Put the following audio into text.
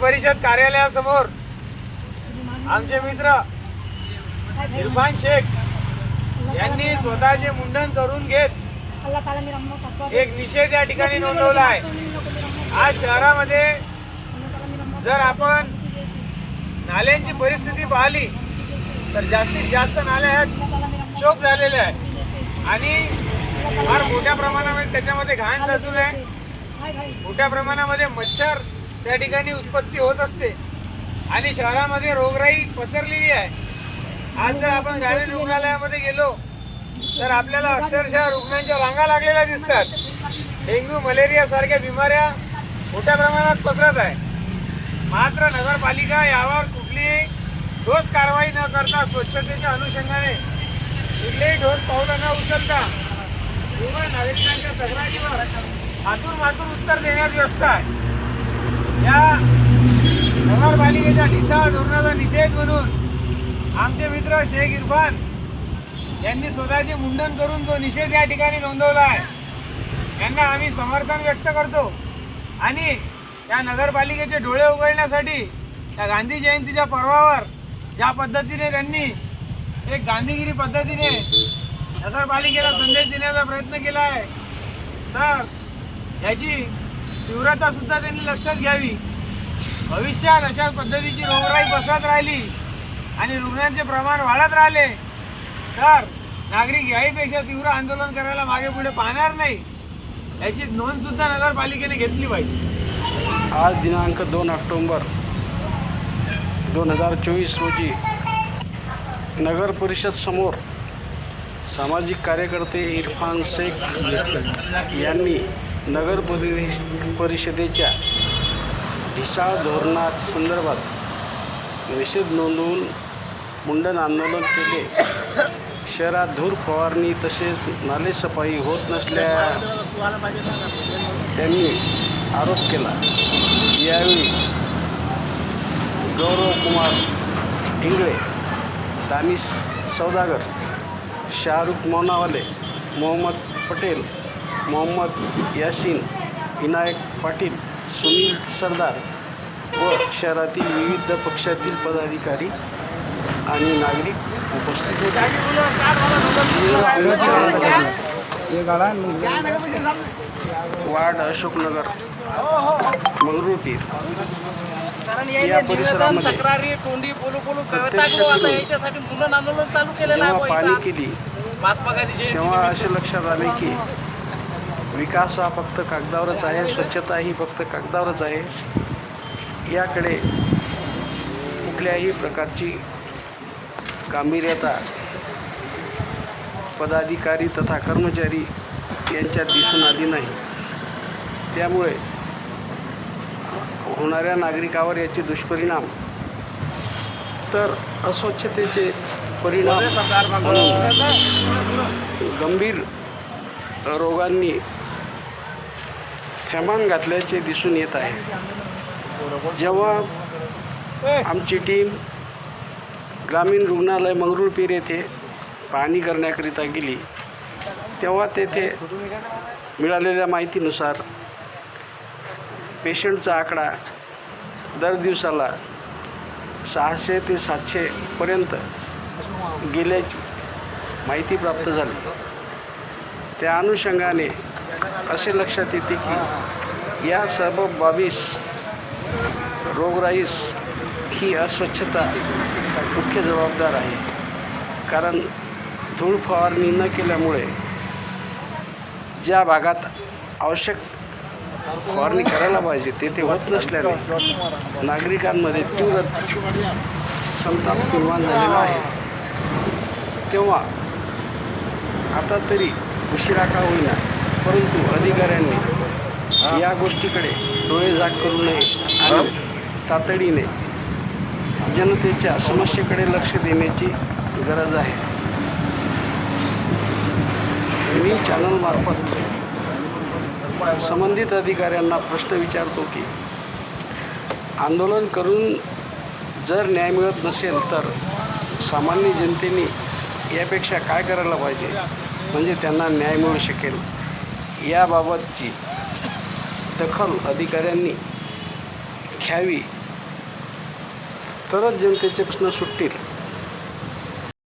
कार्यालयासमोर आमचे मित्र इरफान शेख यांनी स्वतःचे मुंडन करून घेत एक निषेध या ठिकाणी नोंदवला आहे. आज शहरामध्ये जर आपण नाल्यांची परिस्थिती पाहिली तर जास्तीत जास्त नाल्या ह्या चोक झालेल्या आहेत. आणि फार मोठ्या प्रमाणामध्ये त्याच्यामध्ये घाण साचून आहे. मोठ्या प्रमाणामध्ये मच्छर त्या ठिकाणी उत्पत्ती होत असते. आणि शहरामध्ये रोगराई पसरलेली आहे. आज जर आपण ग्रामीण रुग्णालयामध्ये गेलो तर आपल्याला अक्षरशः रुग्णांच्या रांगा लागलेल्या दिसतात. डेंग्यू मलेरिया सारख्या बिमाऱ्या मोठ्या प्रमाणात पसरत आहे. मात्र नगरपालिका यावर कुठलीही ठोस कारवाई न करता स्वच्छतेच्या अनुषंगाने कुठलेही ठोस पावलं न उचलता केवळ नागरिकांच्या तक्रारीवर आतूर मातूर उत्तर देण्यात व्यस्त आहे. या नगरपालिकेच्या निसा धोरणाचा निषेध म्हणून आमचे मित्र शेख इरफान यांनी स्वतःचे मुंडन करून जो निषेध या ठिकाणी नोंदवला आहे यांना आम्ही समर्थन व्यक्त करतो. आणि या नगरपालिकेचे डोळे उघडण्यासाठी त्या गांधी जयंतीच्या पर्वावर ज्या पद्धतीने त्यांनी एक गांधीगिरी पद्धतीने नगरपालिकेला संदेश देण्याचा प्रयत्न केला आहे तर याची तीव्रता सुद्धा त्यांनी लक्षात घ्यावी. भविष्यात अशा पद्धतीची रोगराई बसत राहिली आणि रुग्णांचे प्रमाण वाढत राहिले तर नागरिक याहीपेक्षा तीव्र आंदोलन करायला मागे पुढे पाहणार नाही याची नोंद सुद्धा नगरपालिकेने घेतली पाहिजे. आज दिनांक दोन ऑक्टोंबर दोन हजार चोवीस रोजी नगर परिषद समोर सामाजिक कार्यकर्ते इरफान शेख यांनी नगर परि परिषदेच्या ढिसाळ धोरणासंदर्भात निषेध नोंदवून मुंडन आंदोलन केले. शहरात धूर फवारणी तसेच नालेसफाई होत नसल्या त्यांनी आरोप केला. यावेळी गौरव कुमार इंगळे दानिश सौदागर शाहरुख मोनावाले मोहम्मद पटेल मोहम्मद यासीन विनायक पाटील सुनील सरदार व शहरातील विविध पक्षातील पदाधिकारी आणि नागरिक उपस्थित होते. वार्ड अशोकनगर मंगरुळपीर या या परिसरामध्ये तक्रारी तोंडी याच्यासाठी मुलं चालू केलेलं जेव्हा पाणी केली तेव्हा असे लक्षात आले की विकास हा फक्त कागदावरच आहे स्वच्छता ही फक्त कागदावरच आहे. याकडे कुठल्याही प्रकारची गांभीर्यता पदाधिकारी तथा कर्मचारी यांच्यात दिसून आली नाही. त्यामुळे होणाऱ्या नागरिकावर याचे दुष्परिणाम तर अस्वच्छतेचे परिणाम गंभीर रोगांनी थैमान घातल्याचे दिसून येत आहे. जेव्हा आमची टीम ग्रामीण रुग्णालय मंगरुळपीर येथे पाहणी करण्याकरिता गेली तेव्हा तेथे मिळालेल्या माहितीनुसार पेशंटचा आकडा दर दिवसाला सहाशे ते सातशेपर्यंत गेल्याची माहिती प्राप्त झाली. त्या अनुषंगाने असे लक्षात येते की या सर्व बाबीस रोगराईस ही अस्वच्छता मुख्य जबाबदार आहे. कारण धूळ फवारणी न केल्यामुळे ज्या भागात आवश्यक फवारणी करायला पाहिजे तेथे होत नसल्याने नागरिकांमध्ये तीव्र संताप निर्माण झालेला आहे. तेव्हा आता तरी उशिरा का होईना परंतु अधिकाऱ्यांनी या गोष्टीकडे डोळे झाक करू नये आणि तातडीने जनतेच्या समस्येकडे लक्ष देण्याची गरज आहे. मी चॅनलमार्फत संबंधित अधिकाऱ्यांना प्रश्न विचारतो की आंदोलन करून जर न्याय मिळत नसेल तर सामान्य जनतेने यापेक्षा काय करायला पाहिजे? म्हणजे त्यांना न्याय मिळू शकेल. याबाबतची दखल अधिकाऱ्यांनी घ्यावी. तरच जनतेचे प्रश्न सुटतील.